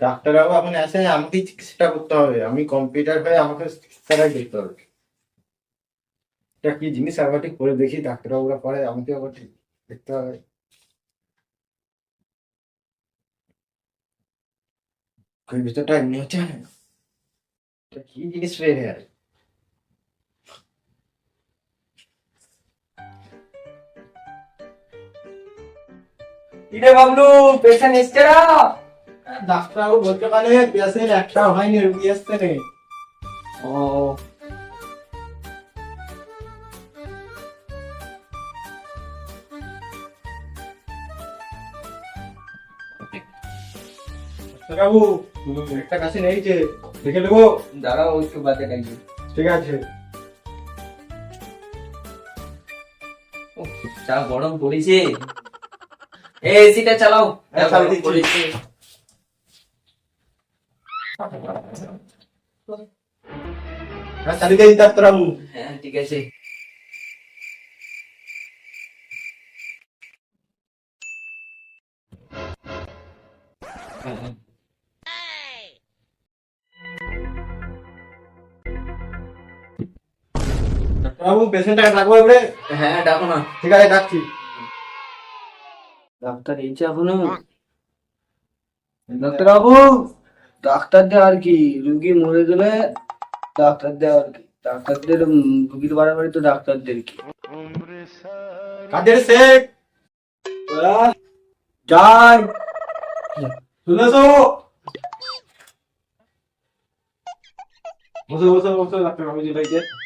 ডাক্তারবাবু এখন আসে আমাকেই চিকিৎসাটা করতে হবে। আমি কম্পিউটার হয়ে আমাকে চিকিৎসাটাই করতে হবে। এটা কি জিনিস? একবার ঠিক করে দেখি ডাক্তারবাবুরা পরে আমাকে আবার ঠিক দেখতে হবে। ওই ভিতরটা এমনি হচ্ছে এটা কি জিনিস রে আর কিরে বাবলু, পেশেন্ট এসছে না? ডাক্তারবাবু বলতে পারে পেশেন্ট একটা হয়নি রুগী আসতে নেই ও একটা কাছে নেইছে দেখে নেব। দাঁড়াও একটু বাদে ঠিক আছে। চা গরম পড়েছে। এসিটা চালাও। হ্যাঁ, চালিয়ে দিই ডাক্তারবাবু হ্যাঁ ঠিক আছে ডাক্তারবাবু পেশেন্টটাকে ডাকবো এবারে হ্যাঁ ডাকো না ঠিক আছে ডাকছি। ডাক্তার এই যে এখনও ডাক্তার বাবু ডাক্তার দে আর কি রুগী মরে গেলে ডাক্তার দে আর কি। ডাক্তারদের রুগীর বাড়াবাড়ি তো ডাক্তারদের কি। কাদের শেখ? ওরা যাই শুনেছো? বসো বসো বসো ডাক্তারবাবু যেটাইছে ও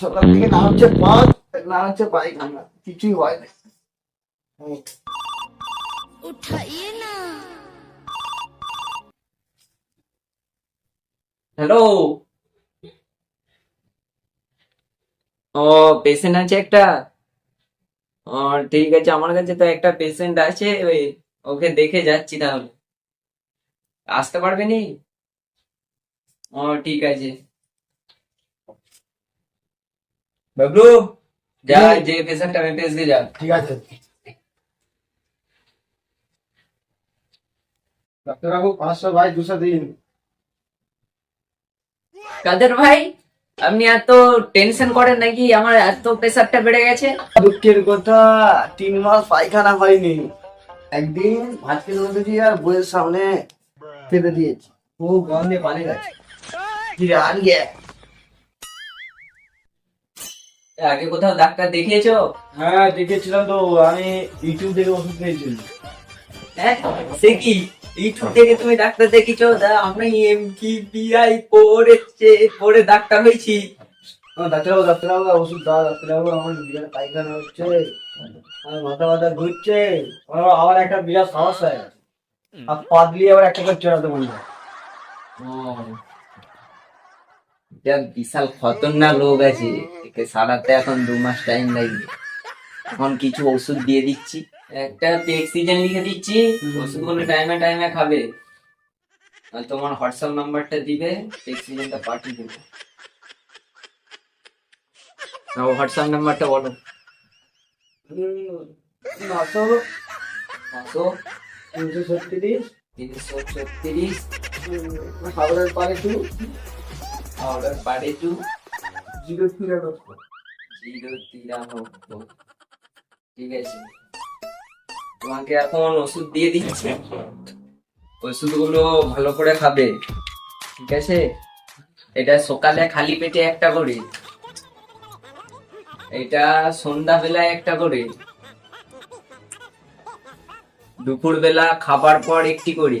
সকাল থেকে না হচ্ছে পথ না হচ্ছে পায়খানা কিছুই হয় না। হ্যালো। ও পেশেন্ট আছে একটা? ও ঠিক আছে আমার কাছে তো একটা পেশেন্ট আছে ওই ওকে দেখে যাচ্ছি তাহলে। আসতে পারবে নি? ও ঠিক আছে। বাবলু যা যে পেশেন্টটা মেপে দিয়ে যা। ঠিক আছে। ডাক্তারবাবু পাঁচশো বাই দুশো দিন। কাদের ভাই আপনি এত টেনশন করেন নাকি? আমার এত প্রেশারটা বেড়ে গেছে। দুঃখের কথা তিন মাস পায়খানা হয়নি। একদিন ভাত খেতে বসেছি আর বইয়ের সামনে পেতে দিয়েছি। ও গন্ধে পানি গেছে। কি আগে কোথাও ডাক্তার দেখিয়েছো? হ্যাঁ দেখেছিলাম তো আমি ইউটিউব থেকে ওষুধ নিয়েছিলাম হ্যাঁ সে কি? ইউটিউব থেকে তুমি ডাক্তার দেখিছো দা আমরা এম কি বিআই পড়েছে পড়ে ডাক্তার হয়েছি। আমার ডাক্তারবাবু ডাক্তারবাবু ওষুধ দাও ডাক্তারবাবু আমার বিরাট পায়খানা হচ্ছে আমার মাথা মাথা ঘুরছে আমার আবার একটা বিরাট সমস্যা। হয়ে গেছে। আর পাতলি আবার একটা করে চড়াতে মনে হয় এটা বিশাল খতরনাক রোগ আছে। একে সারাতে এখন দু মাস টাইম লাগবে। এখন কিছু ওষুধ দিয়ে দিচ্ছি। একটা অক্সিজেন লিখে দিচ্ছি ওষুধগুলো টাইমে টাইমে খাবে। আর তোমার হোয়াটসঅ্যাপ নাম্বারটা দিবে অক্সিজেনটা পাঠিয়ে দেবো। হোয়াটসঅ্যাপ নাম্বারটা বলো। নশো পাঁচশো তিনশো ছত্রিশ। তিনশো ছত্রিশ। হাওড়ার পারে টু অর্ডার পারে টু জিরো তিরানব্বই জিরো তিরানব্বই ঠিক আছে। তোমাকে এখন ওষুধ দিয়ে দিচ্ছি। ওষুধগুলো ভালো করে খাবে। ঠিক আছে? এটা সকালে খালি পেটে একটা করে। এটা সন্ধ্যা বেলায় একটা করে। দুপুর বেলা খাবার পর একটি করে।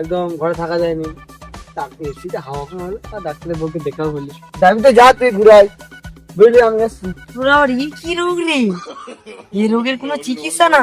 একদম ঘরে থাকা যায়নি। ডাক্তার এসিতে হাওয়া খাওয়া হলো আর ডাক্তারের বউকে দেখাও বলিস আমি তো যা তুই ঘুরাই। বুঝলি আমি আসছি তোর আবার কি রোগ নেই এই রোগের কোনো চিকিৎসা না।